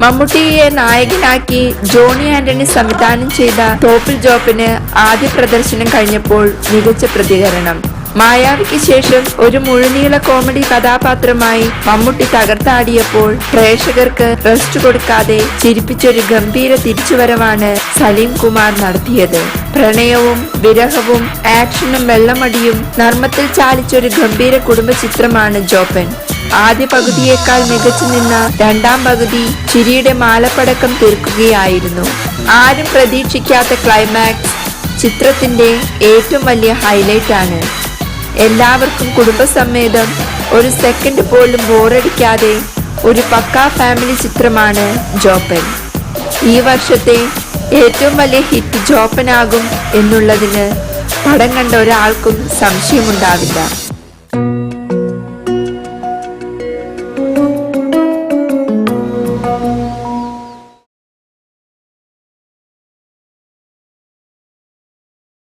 മമ്മൂട്ടിയെ നായകനാക്കി ജോണി ആന്റണി സംവിധാനം ചെയ്ത തോപ്പിൽ ജോപ്പിന് ആദ്യ പ്രദർശനം കഴിഞ്ഞപ്പോൾ മികച്ച പ്രതികരണം. മായാവിക്ക് ശേഷം ഒരു മുഴുനീള കോമഡി കഥാപാത്രമായി മമ്മൂട്ടി തകർത്താടിയപ്പോൾ പ്രേക്ഷകർക്ക് റെസ്റ്റ് കൊടുക്കാതെ ചിരിപ്പിച്ചൊരു ഗംഭീര തിരിച്ചുവരവാണ് സലീം കുമാർ നടത്തിയത്. പ്രണയവും വിരഹവും ആക്ഷനും വെള്ളമടിയും നർമ്മത്തിൽ ചാലിച്ചൊരു ഗംഭീര കുടുംബ ചിത്രമാണ് ജോപ്പൻ. ആദ്യ പകുതിയേക്കാൾ മികച്ചു നിന്ന രണ്ടാം പകുതി ചിരിയുടെ മാലപ്പടക്കം തീർക്കുകയായിരുന്നു. ആരും പ്രതീക്ഷിക്കാത്ത ക്ലൈമാക്സ് ചിത്രത്തിന്റെ ഏറ്റവും വലിയ ഹൈലൈറ്റ് ആണ്. എല്ലാവർക്കും കുടുംബസമേതം ഒരു സെക്കൻഡ് പോലും ബോറടിക്കാതെ ഒരു പക്കാ ഫാമിലി ചിത്രമാണ് ജോപ്പൻ. ഈ വർഷത്തെ ഏറ്റവും വലിയ ഹിറ്റ് ജോപ്പനാകും എന്നുള്ളതിന് പടം കണ്ട ഒരാൾക്കും സംശയമുണ്ടാവില്ല.